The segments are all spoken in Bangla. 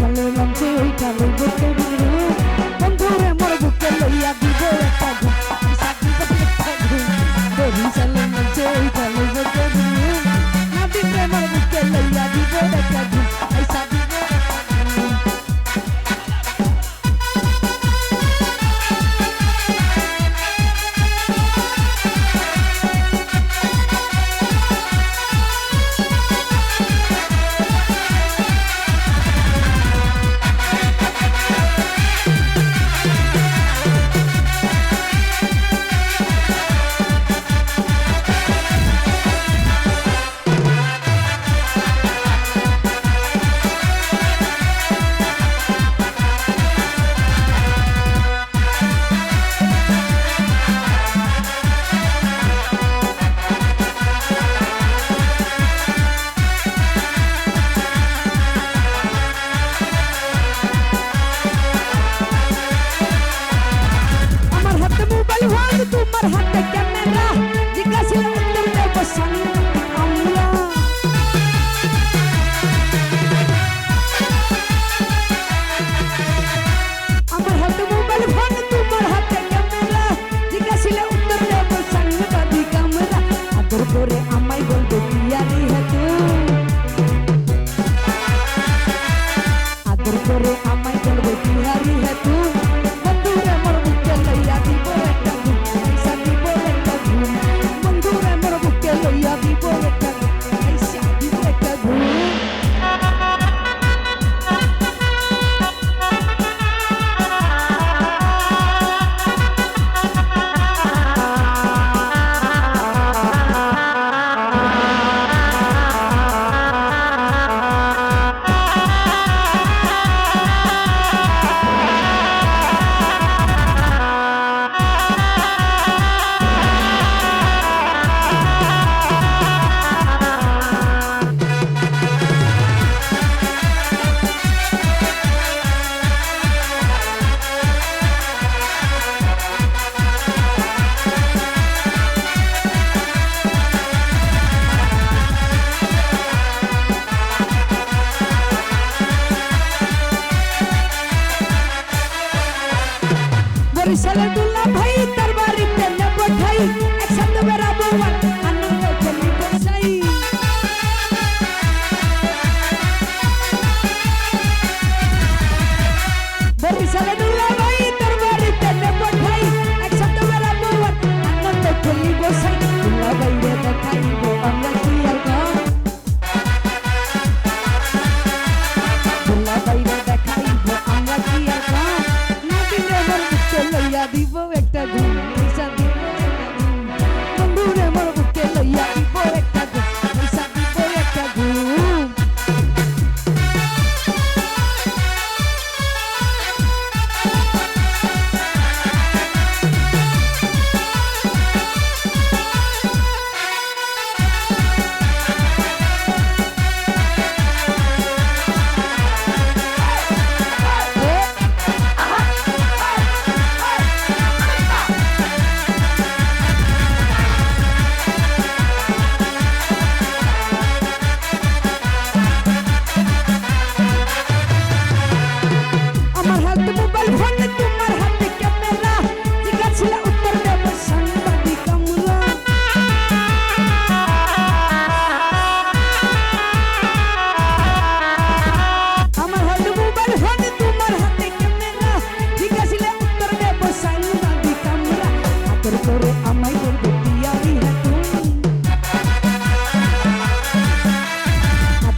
Salud. Thank you. ছেলে দুল্লা ভাই তার বাড়িতে নেব ঠাই। একসাথে বেড়াবো আর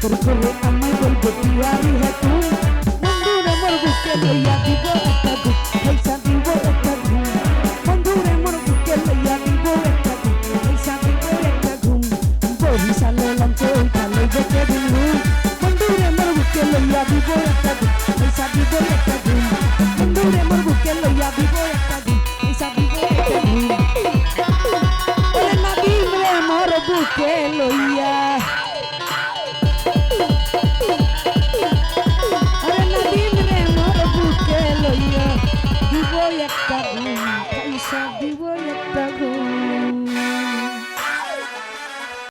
তোর করে আমায় বলব টিয়ারি হ্যাঁ তুই। বন্ধুরে মোর বুকে লইয়া দিব একটা